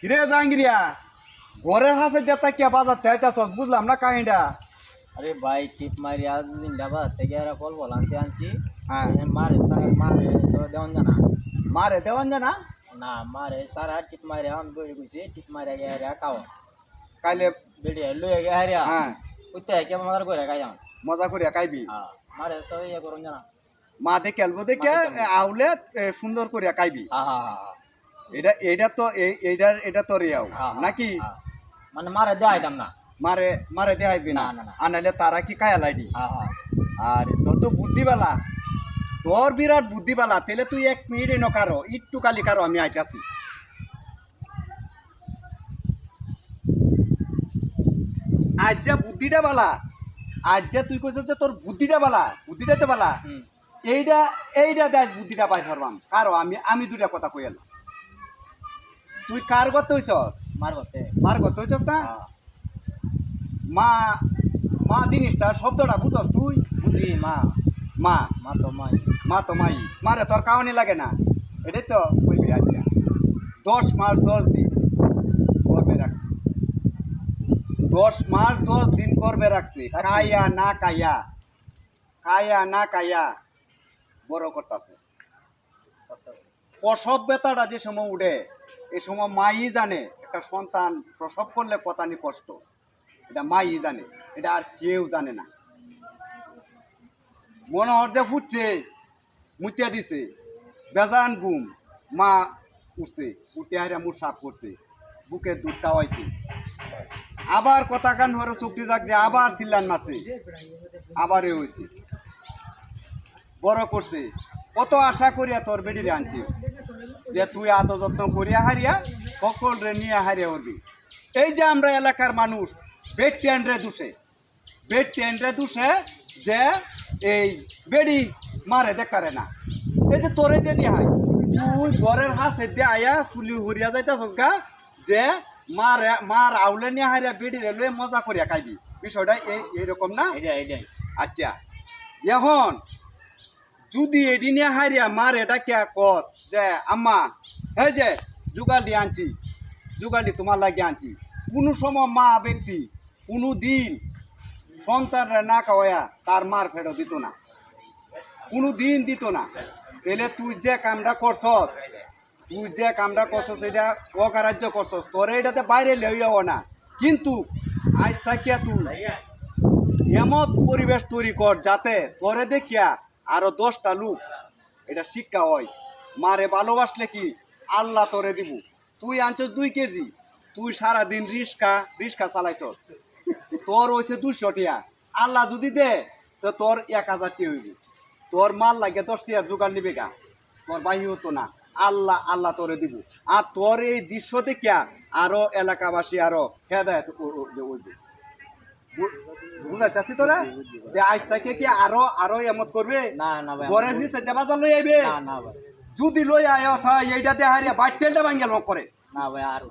কিরে জাহাঙ্গিরিয়া? ঘরের হাতে যেটা কে বাজার চাইতেছ বুঝলাম না কাহিনীটা? আরে ভাই টিপ মারি আজ দিন ডাবা থেকে আর ফল বল আনতে আনছি। হ্যাঁ। মারে স্যার মারে তো দেওয়ান জানা। মারে দেওয়ান জানা? না মারে স্যার আর টিপ মারি আমি বই গুছি টিপ মারি গে হারিয়া কাও কাইলে বেড়ি লই গে হারিয়া। হ্যাঁ। উতে কে মার করে খাই যাম মজা করিয়া খাইবি। হ্যাঁ মারে তো ইয়ে করুন জানা। মা দেখে আলবো দেখে আউলে সুন্দর করিয়া খাইবি। হ্যাঁ হ্যাঁ হ্যাঁ। এটা এটা তো এই এইটা এটা তো রিয়াও। হ্যাঁ, হ্যাঁ, নাকি? হ্যাঁ। মানে মারে দেখাইতাম না। মারে মারে দেখাইবি না। না। আনাইলে তারা কি কায়া লাইডি আর তোর তো বুদ্ধিবালা। তোর বিরাট বুদ্ধিবালা। তাহলে তুই এক মিনিট ন কারও একটু কালি কারও আমি আইতাছি। আজ যা বুদ্ধিটা বালা আজ যা তুই কইছ যে তোর বুদ্ধিটা বালা বুদ্ধিটা তো বালা। এইটা এইটা দেখ বুদ্ধিটা পাই ধরবাম। কারও আমি আমি দুটা কথা কই এলাম। তুই কার গত হইছ মার করতে মার গত হইছ না? হ্যাঁ। মা মা জিনিসটা শব্দটা বুঝস তুই? বুঝি মা। মা। মা তো মাই। মা তো মাই। মারে তোর কাউনি লাগে না। এটাই তো কইবি আজকে দশ মাস দশ দিন গর্বে রাখছি। দশ মাস দশ দিন গর্বে রাখছি। কাইয়া না কাইয়া কাইয়া না কাইয়া বড় করতেছে। প্রসব বেতাটা যে সময় উঠে এই সময় মাই জানে, একটা সন্তান প্রসব করলে কতানি কষ্ট। এটা মাই জানে, এটা আর কেউ জানে না। মনোহর যে ফুটছে, মুতিয়া দিছে, বেজান গুম মা উঠছে, উঠে হারে মুখ সাফ করছে, বুকের দুধ টাওয়াইছে আবার কথা কান হরে চুক্তি যে আবার চিল্লান মারছে, আবার এ হয়েছে বড় করছে, কত আশা করিয়া তোর বেডিরে আনছি। যে তুই আত যত্ন করিয়া হারিয়া সকল রে নিয়ে হারিয়া উঠবি? এই যে আমরা এলাকার মানুষ বেড টেন্ডরে দুষে। বেড টেন্ডরে দুষে যে এই বেডি মারে দেখারে না। এই যে তোরে দিয়ে দিয়া হয় তুই ঘরের হাসে দিয়ে আয়া চুলি হরিয়া যাইতাছস গা যে মার মার আউলে নিয়ে হারিয়া বেডি রেলওয়ে মজা করিয়া খাইবি। বিষয়টা এই এইরকম না? আচ্ছা এখন যদি এদিনে হারিয়া মার এটা কে কর যে, আম্মা, এই যে যুগালি আনছি যুগালি তোমার লাগে আনছি। কোনো সময় মা ব্যক্তি কোনো দিন সন্তানরা না খাওয়া তার মার ফেরত দিত না। কোনো দিন দিত না। তাহলে তুই যে কামটা করছ তুই যে কামটা করছস, এটা অকারাজ্য করছস। তোরে এটাতে বাইরে লইয়াও না। কিন্তু আজ থাকিয়া তুই এমন পরিবেশ তৈরি কর যাতে তোরে দেখিয়া আরও দশটা লোক এটা শিক্ষা হয়। মারে ভালোবাসলে কি? আল্লাহ তোরে দিব। তুই আনছস দুই কেজি। তুই সারা দিন রিস্কা রিস্কা চালাইছ তোর হয়েছে দুশো টিয়া আল্লাহ যদি দে তো তোর এক হাজার টিয়া হইব। তোর মাল লাগে দশ টিয়ার জোগাড় নিবে গা। তোর বাহি হতো না। আল্লাহ আল্লাহ তোরে দিব। আর তোর এই দৃশ্য দেখিয়া আরও এলাকাবাসী আরও হেদায়ত বুঝাইতাছি তোরা? যে আজ থেকে কি আরও আরও এমত করবে? না না ভাই ঘরের নিচে দেবাজার লই আইবে? না না ভাই। যদি লই আয় হারিয়া বাড়তে বাইটেলটা ভাঙ্গেল করে। না ভাই আর